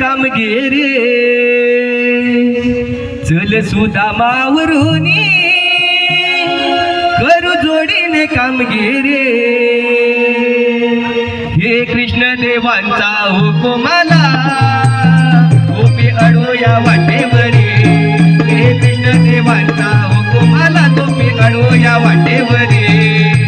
कामगिरी चल सुदामावरुनी करू जोडीने कामगिरी हे कृष्ण देवांचा हुकुमाला गोपी अडोया वाटेवरी. हे कृष्ण देवांचा हुकुमाला गोपी अडोया वाटेवरी.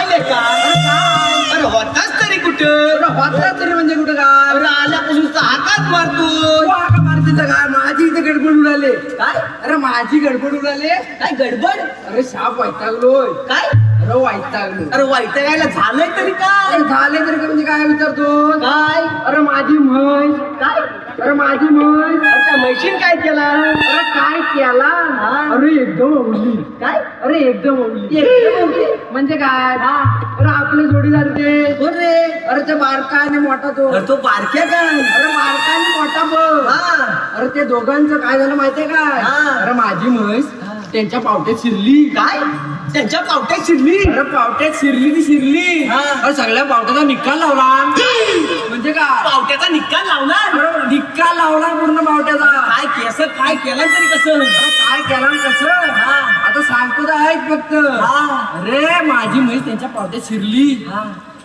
काय लेका अरे होताच तरी कुठं? अरे वाचला तरी म्हणजे कुठं काय अरे आल्यापासून हाकाच मारतो तू आका मारतीचं काय माझी इथे गडबड उडाले. काय? अरे माझी गडबड उडाले? काय गडबड? अरे साप वैतागलोय. काय? अरे वैतागलो अरे वैतागायला झालंय तरी काय? अरे झाले तरी का म्हणजे काय विचारतो काय? अरे माझी म्हैस. काय? अरे माझी म्हैस. म्हशीन काय केला? अरे काय केला? अरे एकदम अवली काय? अरे एकदम अवली एकदम? म्हणजे काय? अरे आपले जोडीदार ते कोण रे? अरे ते बारका आणि मोठा तो. अरे तो बारक्या काय अरे बारका आणि मोठा बघ. हा. अरे ते दोघांचं काय झालं माहितीये काय हा. अरे माझी म्हैस त्यांच्या पावट्यात शिरली. काय? त्यांच्या पावट्यात शिरली? अरे पावट्यात शिरली ती शिरली. हा. अरे सगळ्या पावट्याचा निकाल लावला. म्हणजे काय पावट्याचा निकाल लावला अरे निकाल लावला पूर्ण पावट्याचा. काय केस काय केलं तरी कसं? काय केला कसं? हा. आता सांगतो तर ऐक फक्त. हा. अरे माझी म्हैस त्यांच्या पावट्यात शिरली.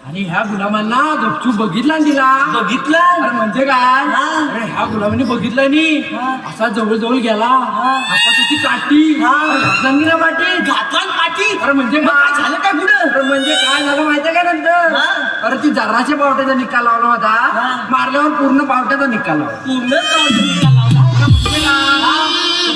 आणि ह्या गुलामांना गपचूप बघितला न तिला. बघितलं? अरे म्हणजे काय. अरे ह्या गुलामाने बघितलं नी. हा. असा जवळ जवळ गेला आता तुझी काठी. हा. घातली ना पाठी. घातला पाठी? अरे म्हणजे मग काय झालं काय पुढं? अरे म्हणजे काय झालं माहितीये का नंतर. अरे ती जराच्या पावट्याचा निकाल लावला होता. मारल्यावर पूर्ण पावट्याचा निकाल लावला. पूर्ण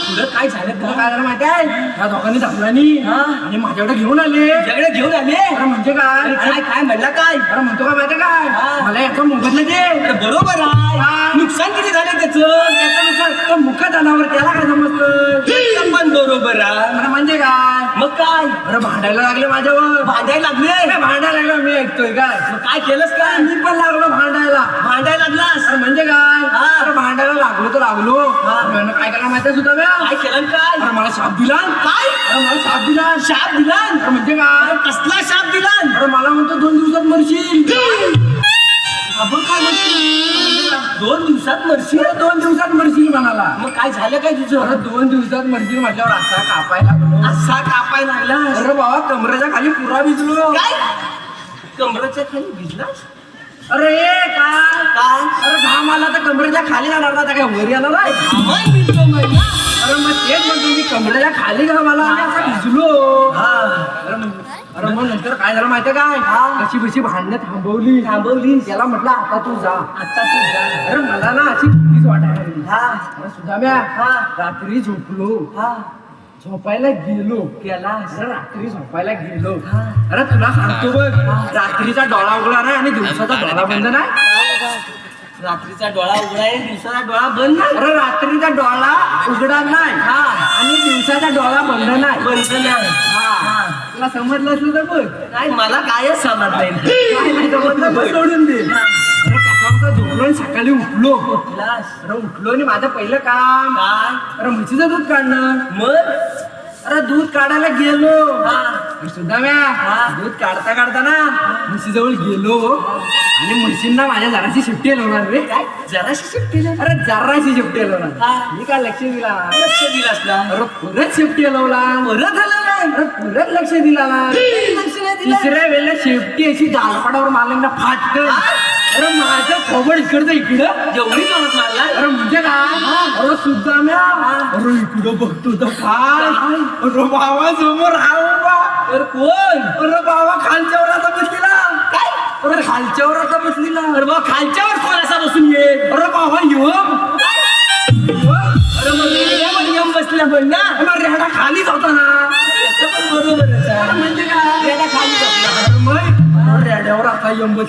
पुढं काय झालं तुला काय झालं माहितीये ह्या दोघांनी धावलानी हा. आणि माझ्याकडे घेऊन आले. जगडे घेऊन आले? अरे म्हणजे काय? काय काय म्हणला काय? अरे म्हणतो काय माहितीये काय. मला याचा मोबदला दे. अरे बरोबर आहे. हा. नुकसान किती झालं त्याचं? त्याच्यानुसार तो मुख जनावर त्याला काय समजतं? त्याचं पण बरोबर आहे. म्हणजे काय? मग काय? अरे भांडायला लागले माझ्यावर. भांडायला लागले? भांडायला लागलो मी ऐकतोय काय? काय केलंस काय? मी पण लागलो भांडायला. भांडायला लागलास? म्हणजे काय. अरे भांडायला लागलो तर लागलो. अरे काय करायला माहिती सुद्धा? काय केलं काय? अरे मला शाप दिला. काय? अरे मला शाप दिला. शाप दिला? अरे म्हणजे काय? कसला शाप दिला? अरे मला म्हणतो दोन दिवसात मरशील. आपण काय म्हणतो? दोन दिवसात मरशील? अरे दोन दिवसात मरशील म्हणाला. मग काय झालं काय तुझं? अरे दोन दिवसात मरशील म्हटल्यावर असा कापायला लागलो. असा कापाय लागला अरे बाबा कमरेच्या खाली पुरा भिजलो. काय? कमराच्या खाली भिजलास? अरे काय? काय? अरे घाम आला तर कमरेच्या खाली जाणार ना आता काय वरी आला नाही भिजलो अरे मग तेच म्हणतो मी कमरेच्या खाली घाम आला आणि असा भिजलो हा. अरे मग अरे मग नंतर काय झालं माहितीये काय? कशी बशी भांडणं थांबवली. थांबवली. त्याला म्हटलं आता तू जा. आता तू जा. अरे मला ना अशी भीतीच वाटायला लागली. हा. अरे हा. रात्री झोपलो. हा. झोपायला गेलो. गेला. अरे रात्री झोपायला गेलो. अरे तुला सांगतो बघ रात्रीचा डोळा उघडा नाही आणि दिवसाचा डोळा बंद नाही? रात्रीचा डोळा उघडा आहे दिवसाचा डोळा बंद नाही. अरे रात्रीचा डोळा उघडा नाही. हा. आणि दिवसाचा डोळा बंद नाही. बंद नाही. हा. तुला समजलं असलं तर बघ नाही मला कायच नाही. नाही समजलं बघ सोडून दे. अरे कसा कसा झोपलो आणि सकाळी उठलो. क्लास अरे उठलो आणि माझं पहिलं काम. काय? अरे म्हशीचं दूध काढणं. मग? अरे दूध काढायला गेलो. हा. सुद्धा म्या दूध काढता काढता ना म्हशीजवळ गेलो. आणि म्हशींना माझ्या जराशी शिफ्टी लावणार रे. काय? जराशी शिफ्ट केलं अरे जराशी शिफ्टी हा. लावणार मी काय लक्ष दिला? लक्ष दिलास ना? अरे परत शिफ्टी लावला परत झालं नाही अरे परत लक्ष दिला. ना दिलं. तिसऱ्या वेळेला शेफ्टी अशी दालपाडावर मारला फाटक अरे माझं थोबड इकडचं इकडं. जेवढी जोरात मारला अरे म्हणजे काय? अरे सुद्धा म्या. अरे इकडं बघतो तर काय? अरे बाबा समोर हा उभा तर कोण? अरे बाबा खालच्यावर आता बसलेला. काय? अरे खालच्यावर आता बसलेला. अरे बा खालच्यावर कोण असा बसून ये?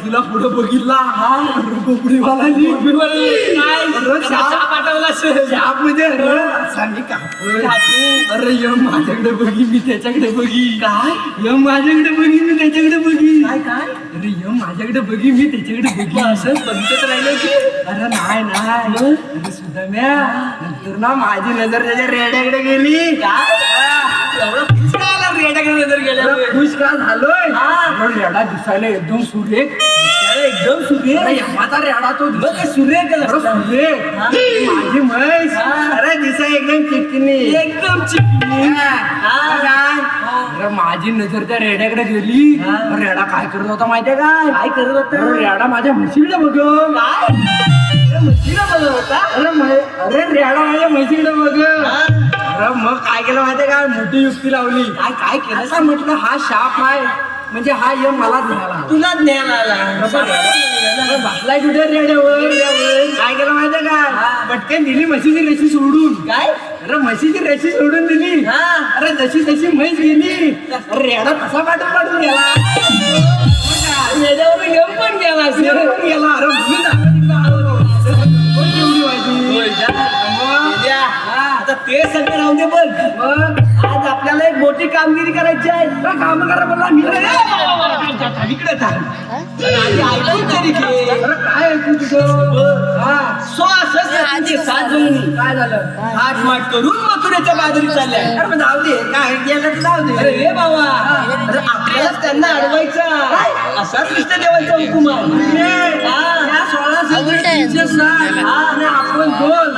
बसलेला पुढे बघितला. हा पाठवला. साप म्हणजे अरे यम माझ्याकडे बघी मी त्याच्याकडे बघी. काय? यम माझ्याकडे बघी मी त्याच्याकडे बघी. काय काय? अरे यम माझ्याकडे बघी मी त्याच्याकडे बघी. असंच बघितच राहिलं की? अरे नाही नाही. अरे सुदाम्या नंतर ना माझी नजर त्याच्या रेड्याकडे गेली. काय? खुश नजर का झालोय? रेडा दिसायला एकदम सुरेख. एकदम सुरे अरे यमाचा रेडा तो बघ सुरेख. सुरेख. माझी म्हैस. अरे दिसा एकदम चिकनी. एकदम चिकनी. माझी नजर त्या रेड्याकडे गेली. रेडा काय करत होता माहितीये काय काय करत होता? रेडा माझ्या म्हशीकडे बघ काय? म्हशीला बघत होता? अरे अरे रेडा माझ्या म्हशीकडे बघ. अरे मग काय केलं माहितीये काय मोठी युक्ती लावली. काय काय केलं? असं म्हटलं हा शाप आहे म्हणजे हा यम मला दिला तुला ज्ञान आला. बसलाय कुठे रेड्यावर काय केलं माहितीये काय पटकन दिली म्हशीची रेशी सोडून. काय? अरे म्हशीची रेशी सोडून दिली. हा. अरे जशी जशी म्हैस गेली. अरे रेडा कसा पाठून पाठून गेला? रेड्यावर येऊन पण गेला गेला. अरे म्हणून ते सगळे राहून दे बघ मग? आज आपल्याला एक मोठी कामगिरी करायची आहे. काय काम करा बोलला मी इकडे. पण काय ऐकू तुझं? हा. झालं? करून मथुरेच्या बाजरी चालल्या. अरे मग जाऊ दे काय गेलं तर जाऊ दे. अरे रे बाबा. अरे आपल्यालाच त्यांना अडवायचा. असा कृष्णदेवाचा हुकुम आहे. ए, हा. या सोळा उलट आहे. तीनशे साठ आणि आपण दोन.